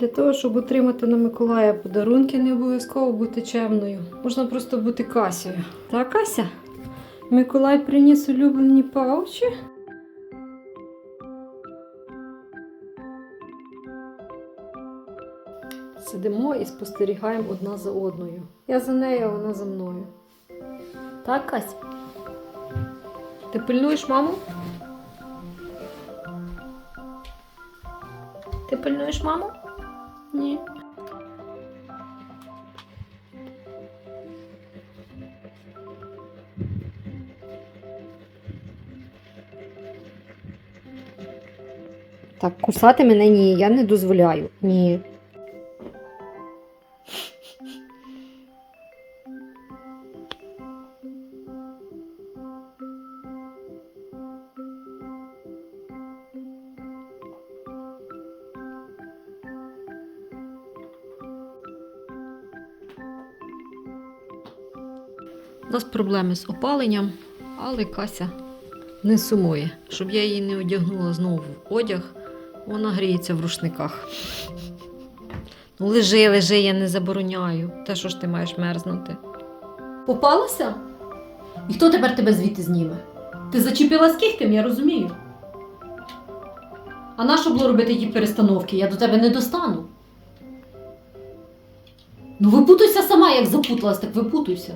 Для того, щоб отримати на Миколая подарунки, не обов'язково бути чемною. Можна просто бути Касею. Так, Кася? Миколай приніс улюблені паучі? Сидимо і спостерігаємо одна за одною. Я за нею, а вона за мною. Так, Кась? Ти пильнуєш маму? Ти пильнуєш маму? Ні. Так, кусати мене ні, я не дозволяю. Ні. У нас проблеми з опаленням, але Кася не сумує. Щоб я її не одягнула знову в одяг, вона гріється в рушниках. Ну, лежи, лежи, я не забороняю. Та що ж ти маєш мерзнути? Попалася? І хто тепер тебе звідти зніме? Ти зачепила з кігтем, я розумію. А нащо було робити ті перестановки? Я до тебе не достану. Ну, випутуйся сама, як запуталась, так випутуйся.